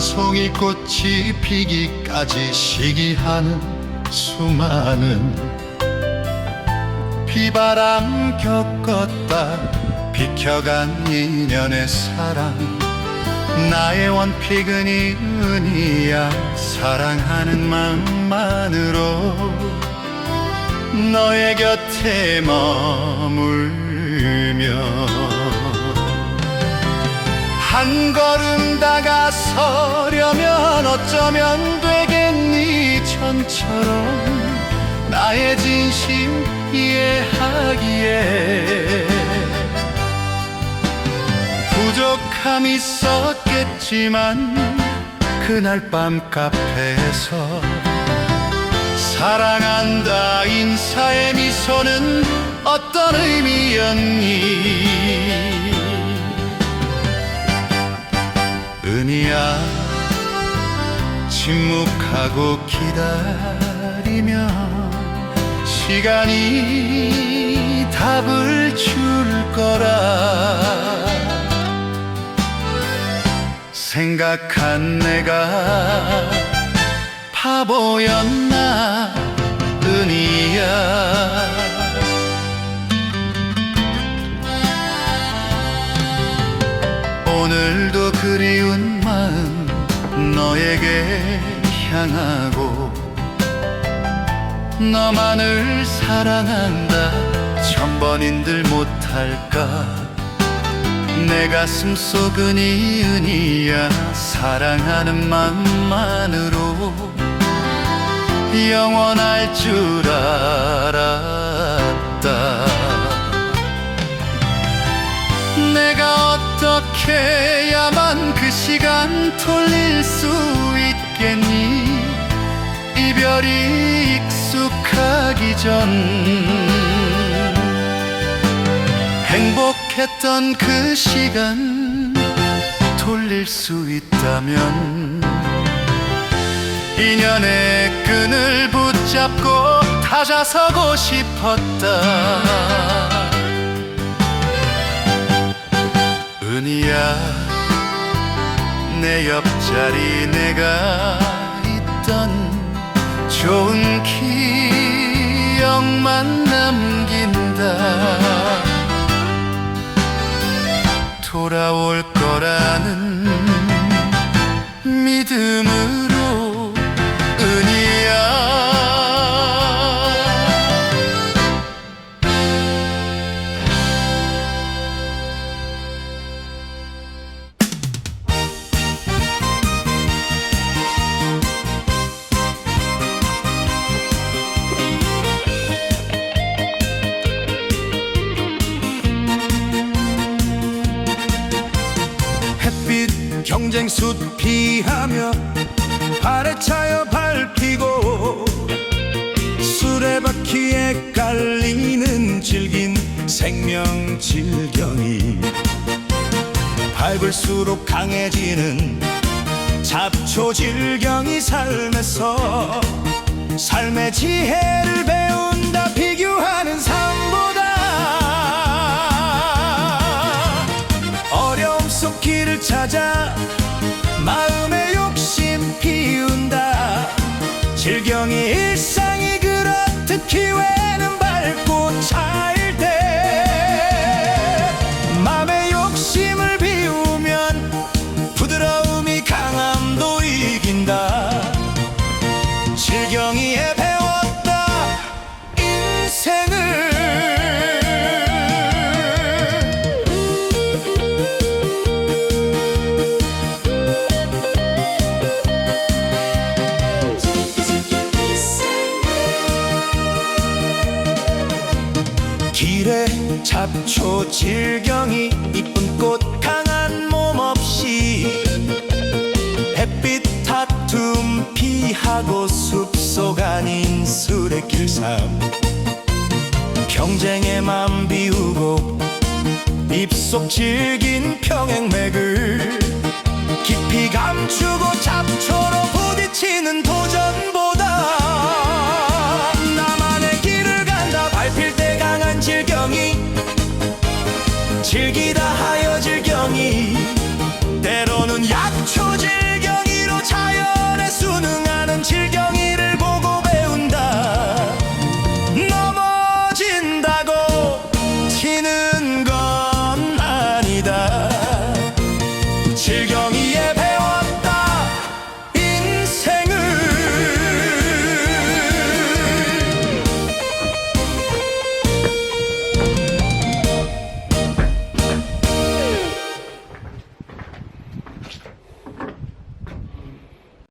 송이 꽃이 피기까지 시기하는 수많은 비바람 겪었다 비켜간 인연의 사랑. 나의 원픽은 이은이야. 사랑하는 마음만으로 너의 곁에 머물며 한 걸음 다가서려면 어쩌면 되겠니 전처럼. 나의 진심 이해하기에. 부족함 있었겠지만 그날 밤 카페에서 사랑한다 인사의 미소는 어떤 의미였니 침묵하고 기다리며 시간이 답을 줄 거라. 생각한 내가 바보였나? 은희야 향하고 너만을 사랑한다. 천번인들 못할까? 내 가슴 속은 이은이야. 사랑하는 마음만으로 영원할 줄 알았다. 내가 어떻게 해야만 그 시간 돌릴 수 이별이 익숙하기 전 행복했던 그 시간 돌릴 수 있다면 인연의 끈을 붙잡고 다자서고 싶었다. 은희야 내 옆자리 내가 있던 좋은 기억만 남긴다. 돌아올 거라는 믿음으 경쟁수 피하며 발에 차여 밟히고 수레바퀴에 깔리는 질긴 생명 질경이 밟을수록 강해지는 잡초 질경이 삶에서 삶의 지혜를 배 찾아 마음의 욕심 피운다. 질경 질경이 이쁜 꽃 강한 몸 없이 햇빛 다툼 피하고 숲속 아닌 술의 길삶 경쟁에 맘 비우고 입속 질긴 평행맥을 깊이 감추고 잡초로 부딪히는 도전보다 나만의 길을 간다. 밟힐 때 강한 질경이 즐기